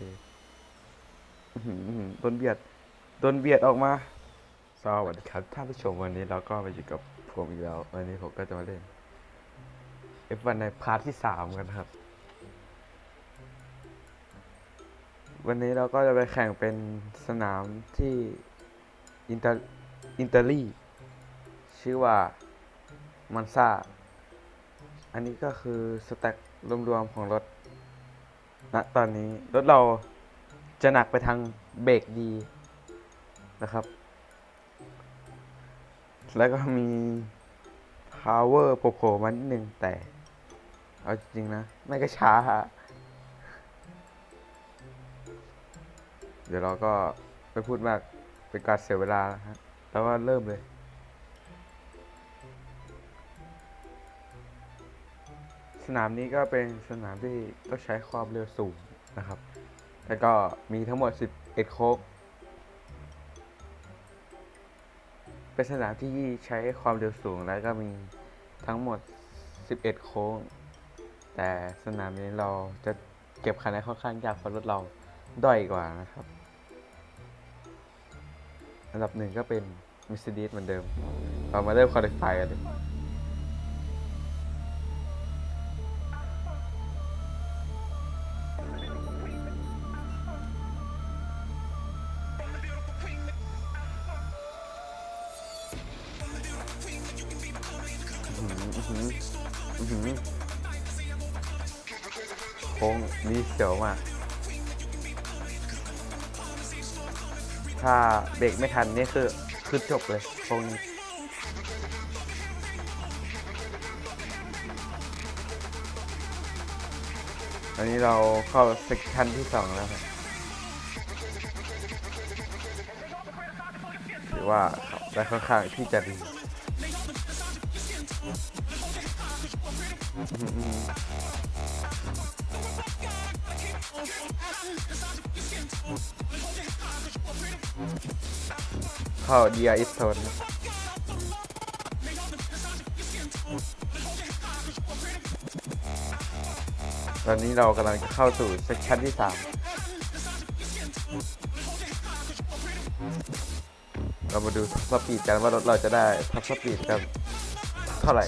อื้อหืออื้อหือโดนเบียด โดนเบียดออกมา สวัสดีครับท่านผู้ชมวันนี้เราก็มาอยู่กับผมอีกแล้ว วันนี้ผมก็จะมาเล่น F1 ในพาร์ทที่สามกันครับ วันนี้เราก็จะไปแข่งเป็นสนามที่อินเตอร์อินเตอรี่ชื่อว่ามันซ่าอันนี้ก็คือสแต็กรวมๆของรถ ณตอนนี้รถเราจะหนักไปทางเบรกดีนะครับ แล้วก็มี power โผล่ๆมานิดนึงแต่ เอาจริงๆนะ ไม่ก็ช้าฮะเดี๋ยวเราก็ไม่พูดมากเป็นการเสียเวลาฮะแล้วก็เริ่มเลย สนามนี้ก็เป็นสนามที่ต้องใช้ความเร็วสูงนะครับ แล้วก็มีทั้งหมด 11 โค้งเป็นสนามที่ใช้ความเร็วสูงแล้วก็มีทั้งหมด 11 โค้ง แต่สนามนี้เราจะเก็บคะแนนค่อนข้างยากเพราะรถเราด้อยกว่านะครับ อันดับหนึ่งก็เป็น Mercedes เหมือนเดิม เรามาเริ่มคอลิฟายกันเลย โค้งนี้เสียวมาก ถ้าเบรกไม่ทันนี่คือคือจบเลยโค้งนี้ตอนนี้เราเข้าเซกชันที่สองแล้วครับถือว่าได้ค่อนข้างที่จะดี เข้า d r i s t o n e ตอนนี้เรากำลังจะเข้าสู่เซสชันที่สามเรามาดูท็อปสปีดกันว่ารถเราจะได้ท็อปสปีดกันเท่าไหร่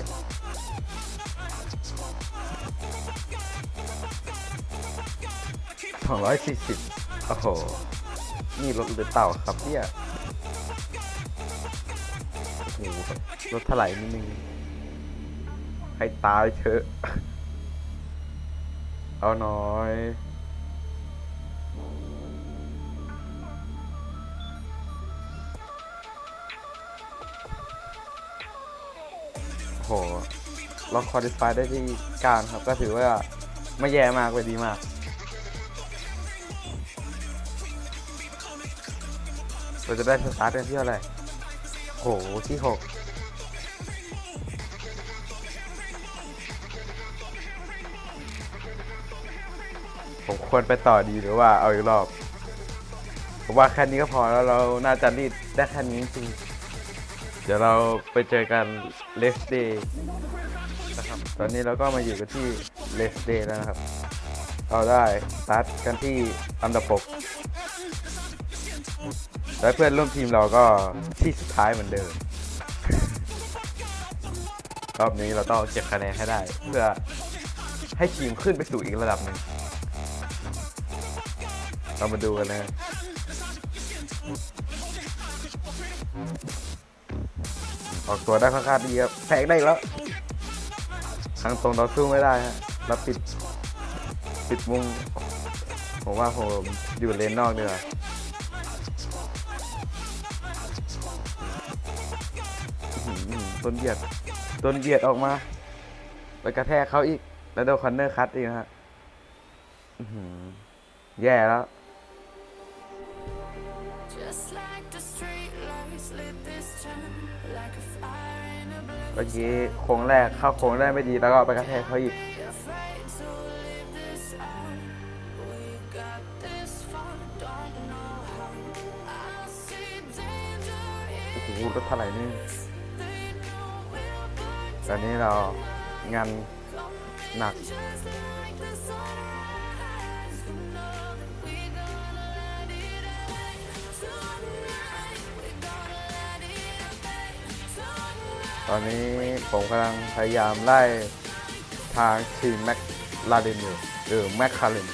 สองร้อยสี่สิบโอ้โห นี่รถหรือเต่าครับเนี่ยโอ้โหรถถลายนิดนึงให้ตายเถอะ เอาหน้อยโอ้โหเราคอดิฟายได้ที่การครับ ก็ถือว่าไม่แย่มากเลยดีมาก เราจะได้สตาร์ทกันที่เท่าไรโหที่หกผมควรไปต่อดีหรือว่าเอาอีกรอบผมว่าแค่นี้ก็พอแล้วเราน่าจะรีดได้แค่นี้จริงเดี๋ยวเราไปเจอกันเลสเดย์นะครับตอนนี้เราก็มาอยู่กันที่เลสเดย์แล้วนะครับ เราได้สตาร์ทกันที่อันดับหก และเพื่อนร่วมทีมเราก็ที่สุดท้ายเหมือนเดิม รอบนี้เราต้องเก็บคะแนนให้ได้ เพื่อให้ทีมขึ้นไปสู่อีกระดับหนึ่งเรามาดูกันนะออกตัวได้ค่อนข้างดีครับแซงได้แล้วทางตรงเราสู้ไม่ได้ฮะเราปิดปิดมุมผมว่าผมอยู่เลนนอกดีกว่าอื้ โดนเบียดโดนเบียดออกมาไปกระแทกเขาอีก แล้วโดนคอนเนอร์คัตอีกนะฮะอื้อหือแย่แล้ว Just like the street lights lit this town like a fire in a blaze. เมื่อกี้โค้งแรกเข้าโค้งได้ไม่ดีแล้วก็ไปกระแทกเขาอีก Afraid to live this out. We got this far, don't know how. I see danger โอ้โห in รถเท่าไหร่นี่ ตอนนี้เรางานหนัก ตอนนี้ผมกำลังพยายามไล่ทางทีมแม็กลาเรนอยู่หรือแม็กคาเรน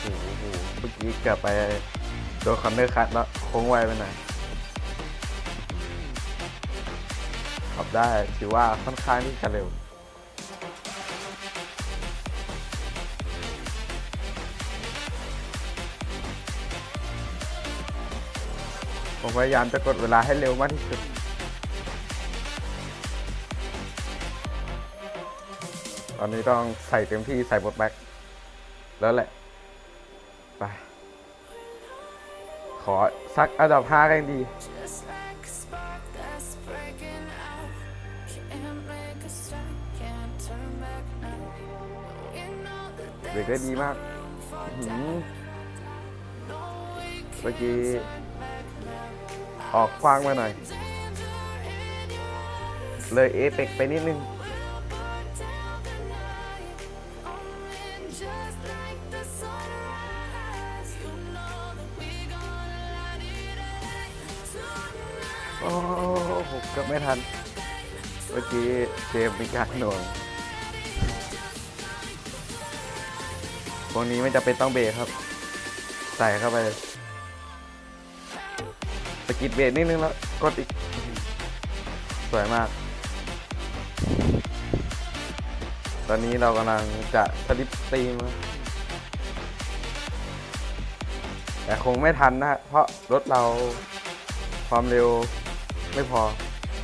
โอ้โหเมื่อกี้กลับไป โดนคอนเนอร์คัตแล้วโค้งไวไปหน่อยขับได้ถือว่าค่อนข้างที่จะเร็วผมพยายามจะกดเวลาให้เร็วมากที่สุด ตอนนี้ต้องใส่เต็มที่ใส่บทแบ็คแล้วแหละ ขอสักอันดับห้ากันดี Just like a spark that's breaking out. Can't make a stop, can't turn back now. We know that เบรกได้ there's ดีมาก room for อื้อหือ no we เมื่อกี้ ออกกว้างมาหน่อย เลยเอเปกไปนิดนึง โอ้โหกือบไม่ทัน เมื่อกี้เกมมีการหน่วงพวกนี้ไม่จะเป็นต้องเบรกครับ ใส่เข้าไปสกิดเบรกนิดนึงแล้ว กดอีก สวยมาก ตอนนี้เรากำลังจะสลิปสตรีม แต่คงไม่ทันนะฮะเพราะรถเราความเร็ว ไม่พอ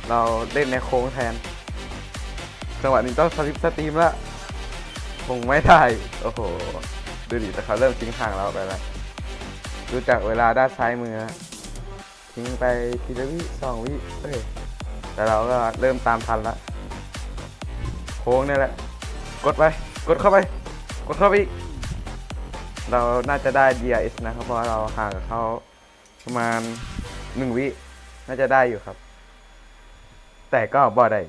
เราเล่นในโค้งแทน จังหวะนี้ต้องสลิปสตรีมแล้วคงไม่ได้ โอ้โห ดูดิแต่เขาเริ่มทิ้งห่างเราไปแล้วดูจากเวลาด้านซ้ายมือ ทิ้งไปทีละวิสองวิเอ้ยแต่เราก็เริ่มตามทันละโค้งนี่แหละ กดไป กดเข้าไป กดเข้าไป เราน่าจะได้ DRS นะครับ เพราะเราห่างกับเขาประมาณหนึ่งวิ น่าจะได้อยู่ครับ แต่ก็บ่ได้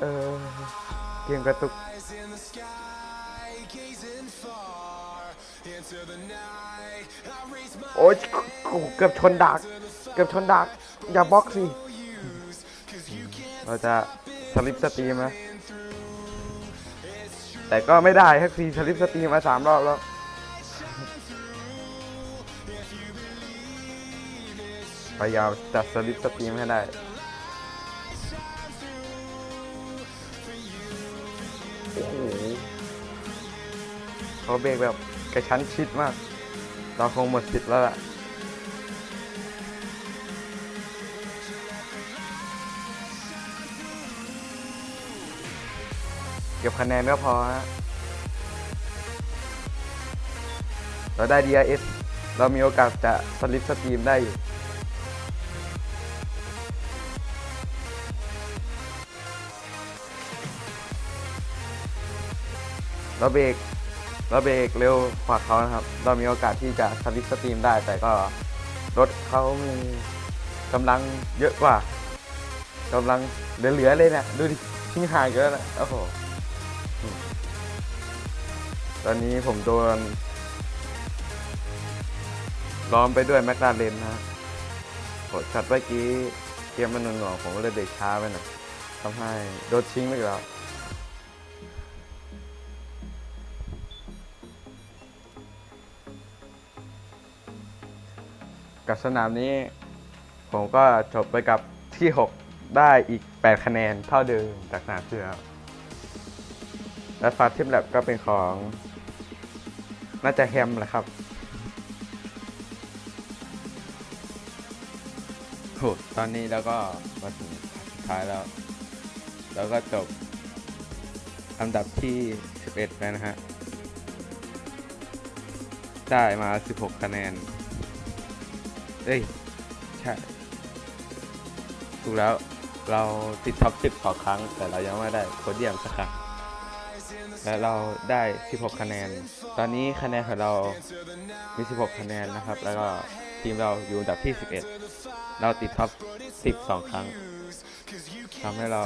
เออเกมกระตุก โอ๊ยกูเกือบชนดัก เกือบชนดัก อย่าบล็อกสิ เราจะสลิปสตรีมนะแต่ก็ไม่ได้ทักทีสลิปสตรีมมาสามรอบแล้ว พยายามจัดสลิปสตรีมให้ได้โอ้โหเขาเบรกแบบกระชั้นชิดมาก เราคงหมดสิทธิ์แล้วล่ะเก็บคะแนนก็พอฮะ เราได้ DRS เรามีโอกาสจะสลิปสตรีมได้อยู่ เราเบรกเราเบรกเร็วกว่าเขานะครับ เรามีโอกาสที่จะสลิปสตรีมได้ แต่ก็รถเขามีกำลังเยอะกว่ากำลังเหลือๆเลยนะดูดิทิ้งห่างเยอะนะโอ้โหตอนนี้ผมโดนล้อมไปด้วยแมคลาเรนนะโหช็อตเมื่อกี้เกมมันหน่วงผมก็เลยเบรกช้าไปหน่อยทำให้โดนทิ้งไปอีกแล้ว กับสนามนี้ ผมก็จบไปกับที่ 6 ได้อีก 8 คะแนนเท่าเดิมจากสนามที่แล้วและฟาทิมแลบก็เป็นของ น่าจะแฮมแหละครับโหตอนนี้แล้วก็มาถึงสุดท้ายแล้ว แล้วก็จบอันดับที่ 11 แล้วนะฮะ ได้มา 16 คะแนน เอ้ย ใช่ ถูกแล้วเราติดท็อป 10สองครั้ง แต่เรายังไม่ได้โพเดียมสักครั้งและเราได้ 16 คะแนน ตอนนี้คะแนนของเรา มี 16 คะแนนนะครับ แล้วก็ทีมเราอยู่อันดับที่ 11 เราติดท็อป 10สองครั้งทำให้เรา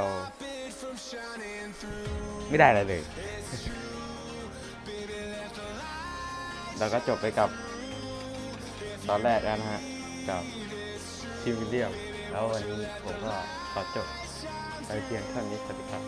ไม่ได้อะไรเลย เราก็จบไปกับตอนแรกแล้วนะฮะ กับทีมวิลเลียม แล้ววันนี้ผมก็ขอจบไปเพียงเท่านี้สวัสดีครับ